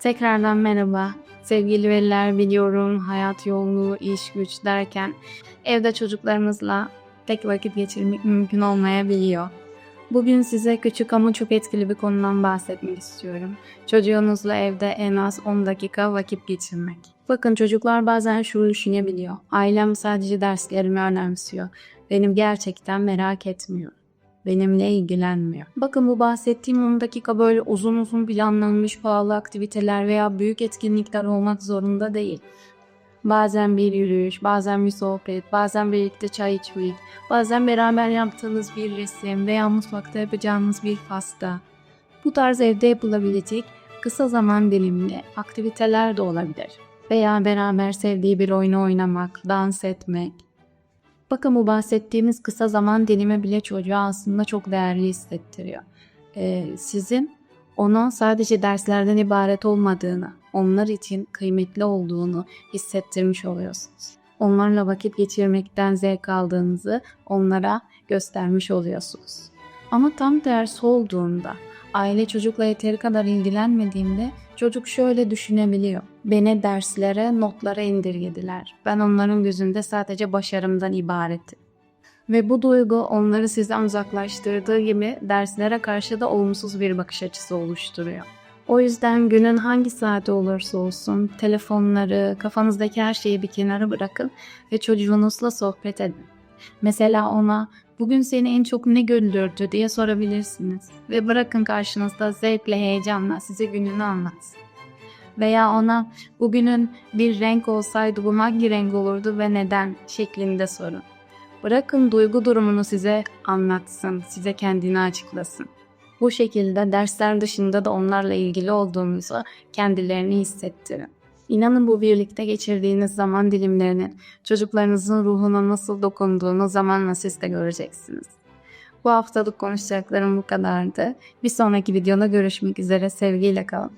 Tekrardan merhaba. Sevgili veliler biliyorum hayat yoğunluğu, iş güç derken evde çocuklarımızla tek vakit geçirmek mümkün olmayabiliyor. Bugün size küçük ama çok etkili bir konudan bahsetmek istiyorum. Çocuğunuzla evde en az 10 dakika vakit geçirmek. Bakın çocuklar bazen şunu düşünebiliyor. Ailem sadece derslerimi önemsiyor. Benim gerçekten merak etmiyor benimle ilgilenmiyor. Bakın bu bahsettiğim 10 dakika böyle uzun uzun planlanmış pahalı aktiviteler veya büyük etkinlikler olmak zorunda değil. Bazen bir yürüyüş, bazen bir sohbet, bazen birlikte çay içmek, bazen beraber yaptığınız bir resim veya mutfakta yapacağınız bir pasta. Bu tarz evde yapılabilecek kısa zaman dilimli aktiviteler de olabilir. Veya beraber sevdiği bir oyunu oynamak, dans etmek, Bakın bu bahsettiğimiz kısa zaman dilimi bile çocuğa aslında çok değerli hissettiriyor. Ee, sizin ona sadece derslerden ibaret olmadığını, onlar için kıymetli olduğunu hissettirmiş oluyorsunuz. Onlarla vakit geçirmekten zevk aldığınızı onlara göstermiş oluyorsunuz. Ama tam tersi olduğunda, aile çocukla yeteri kadar ilgilenmediğinde çocuk şöyle düşünebiliyor. Beni derslere, notlara indirgediler. Ben onların gözünde sadece başarımdan ibaretim. Ve bu duygu onları sizden uzaklaştırdığı gibi derslere karşı da olumsuz bir bakış açısı oluşturuyor. O yüzden günün hangi saati olursa olsun telefonları, kafanızdaki her şeyi bir kenara bırakın ve çocuğunuzla sohbet edin. Mesela ona bugün seni en çok ne güldürdü diye sorabilirsiniz. Ve bırakın karşınızda zevkle heyecanla size gününü anlatsın. Veya ona bugünün bir renk olsaydı bu hangi renk olurdu ve neden şeklinde sorun. Bırakın duygu durumunu size anlatsın, size kendini açıklasın. Bu şekilde dersler dışında da onlarla ilgili olduğumuzu kendilerini hissettirin. İnanın bu birlikte geçirdiğiniz zaman dilimlerinin çocuklarınızın ruhuna nasıl dokunduğunu zamanla siz de göreceksiniz. Bu haftalık konuşacaklarım bu kadardı. Bir sonraki videoda görüşmek üzere. Sevgiyle kalın.